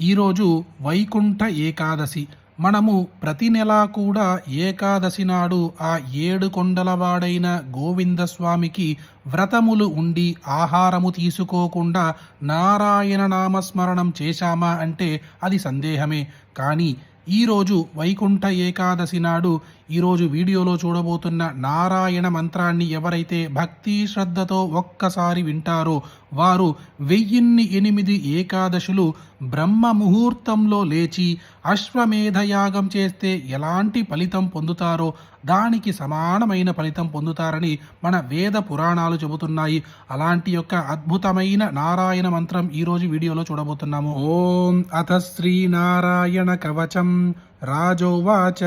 ఈరోజు వైకుంఠ ఏకాదశి. మనము ప్రతి నెలా కూడా ఏకాదశి నాడు ఆ ఏడు కొండలవాడైన గోవిందస్వామికి వ్రతములు ఉండి ఆహారము తీసుకోకుండా నారాయణ నామస్మరణం చేశామా అంటే అది సందేహమే. కానీ ఈరోజు వైకుంఠ ఏకాదశి నాడు ఈరోజు వీడియోలో చూడబోతున్న నారాయణ మంత్రాన్ని ఎవరైతే భక్తి శ్రద్ధతో ఒక్కసారి వింటారో వారు వెయ్యిన్ని ఎనిమిది ఏకాదశులు బ్రహ్మ ముహూర్తంలో లేచి అశ్వమేధయాగం చేస్తే ఎలాంటి ఫలితం పొందుతారో దానికి సమానమైన ఫలితం పొందుతారని మన వేద పురాణాలు చెబుతున్నాయి. అలాంటి యొక్క అద్భుతమైన నారాయణ మంత్రం ఈరోజు వీడియోలో చూడబోతున్నాము. ఓం అథ శ్రీనారాయణ నారాయణ कवचं राजोवाच।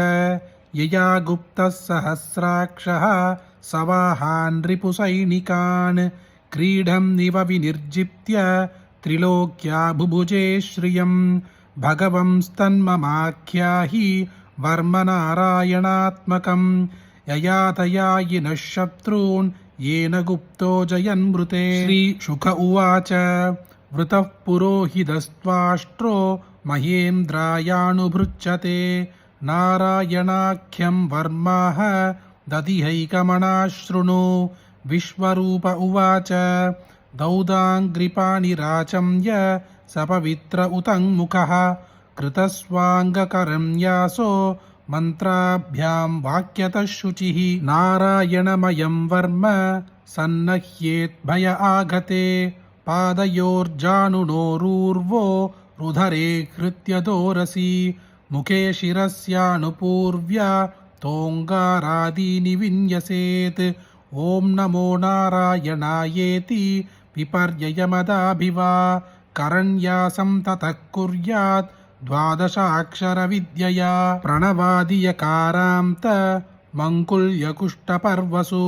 यया गुप्तः सहस्राक्षः सवाहान् रिपुसैनिकान्। क्रीडम् इव विनिर्जित्य त्रिलोक्या बुभुजे श्रियम् भगवंस्तन्ममाख्याहि वर्मनारायणात्मकम् ययातया यिनः शत्रून् येन गुप्तो जयन्मृते। श्रीशुक उवाच। వృతః పురోహితస్త్వాష్ట్రో మహేంద్రాయానుభృచ్యతే నారాయణాఖ్యం వర్మాహ దదిహైకమణాశృణు విశ్వరూప ఉవాచ దౌదాంగ్రిపాణిరాచమ్య సపవిత్ర ఉతంముఖ. కృతస్వాంగకరం యాసో మంత్రాభ్యాం వాక్యత శుచి నారాయణమయం వర్మ సన్నహ్యేద్భయ ఆగతే पादयोर्जानुनोरूर्वो रुधरे हृत्य दोरसि मुखे शिरस्यानुपूर्व्या तोङ्गारादीनि विन्यसेत् ॐ नमो नारायणायेति विपर्ययमदाभिवा करण्यासं ततः कुर्यात् द्वादशाक्षरविद्यया प्रणवादियकारान्त मङ्कुल्यकुष्ठपर्वसु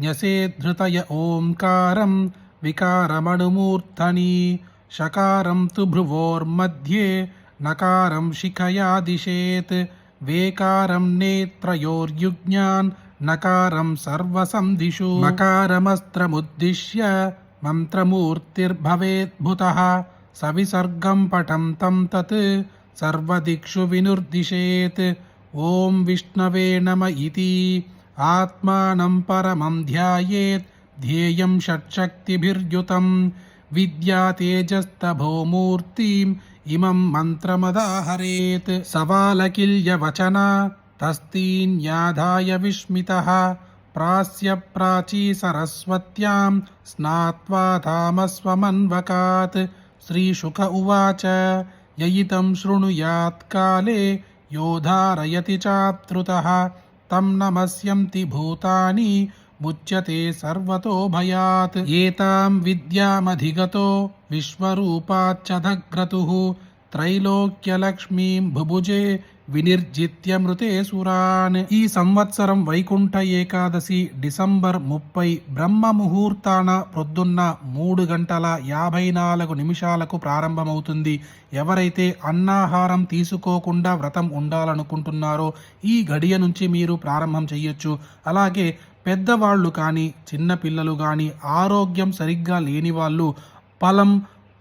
न्यसेद्धृतय ओङ्कारं వికారమణుమూర్ధని షకారం తు భ్రువోర్మధ్యే నకారం శిఖయా దిశేత్ వేకారం నేత్రయోర్యుజ్ఞాన్ నకారం సర్వసంధిషు మకారమస్త్రముద్దిశ్య మంత్రమూర్తిర్భవేద్భుత సవిసర్గం పఠం తం తత్ సర్వదిక్షు వినుర్దిశేత్ ఓం విష్ణవే నమ ఇతి ఆత్మానం పరమం ధ్యాయేత్ ध्येयं षट्शक्तिभिर्युतं विद्यातेजस्तभोमूर्तिम् इमं मन्त्रमदाहरेत् सवालकिल्यवचना तस्तीन्याधाय विस्मितः प्रास्य प्राची सरस्वत्यां स्नात्वा धामस्वमन्वकात् श्रीशुक उवाच ययितं शृणुयात् काले यो धारयति चाप्तृतः तं नमस्यन्ति भूतानि मुच्यते सर्वतो भयात्। एतां विद्यामधिगतो विश्वरूपाच्चधक्रतुः त्रैलोक्यलक्ष्मीं भुभुजे వినిర్జిత్య మృతే సురాన్. ఈ సంవత్సరం వైకుంఠ ఏకాదశి డిసెంబర్ ముప్పై బ్రహ్మ ముహూర్తాన ప్రొద్దున్న మూడు గంటల యాభై నాలుగు నిమిషాలకు ప్రారంభమవుతుంది. ఎవరైతే అన్నాహారం తీసుకోకుండా వ్రతం ఉండాలనుకుంటున్నారో ఈ గడియ నుంచి మీరు ప్రారంభం చేయొచ్చు అలాగే పెద్దవాళ్ళు కానీ చిన్నపిల్లలు కానీ ఆరోగ్యం సరిగ్గా లేని వాళ్ళు ఫలం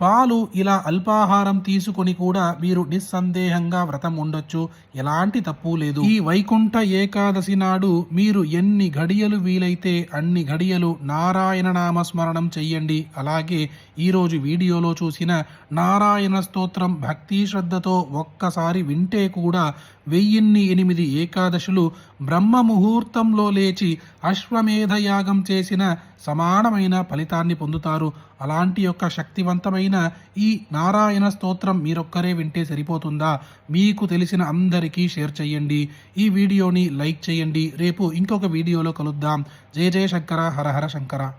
పాలు ఇలా అల్పాహారం తీసుకొని కూడా మీరు నిస్సందేహంగా వ్రతం ఉండొచ్చు. ఎలాంటి తప్పు లేదు. ఈ వైకుంఠ ఏకాదశి నాడు మీరు ఎన్ని ఘడియలు వీలైతే అన్ని ఘడియలు నారాయణ నామస్మరణం చెయ్యండి. అలాగే ఈరోజు వీడియోలో చూసిన నారాయణ స్తోత్రం భక్తి శ్రద్ధతో ఒక్కసారి వింటే కూడా వెయ్యిన్ని ఎనిమిది ఏకాదశులు బ్రహ్మ ముహూర్తంలో లేచి అశ్వమేధయాగం చేసిన సమానమైన ఫలితాన్ని పొందుతారు. అలాంటి యొక్క శక్తివంతమైన ఈ నారాయణ స్తోత్రం మీరొక్కరే వింటే సరిపోతుందా? మీకు తెలిసిన అందరికీ షేర్ చేయండి ఈ వీడియోని లైక్ చేయండి రేపు ఇంకొక వీడియోలో కలుద్దాం. జయ జయ శంకర హర హర శంకర.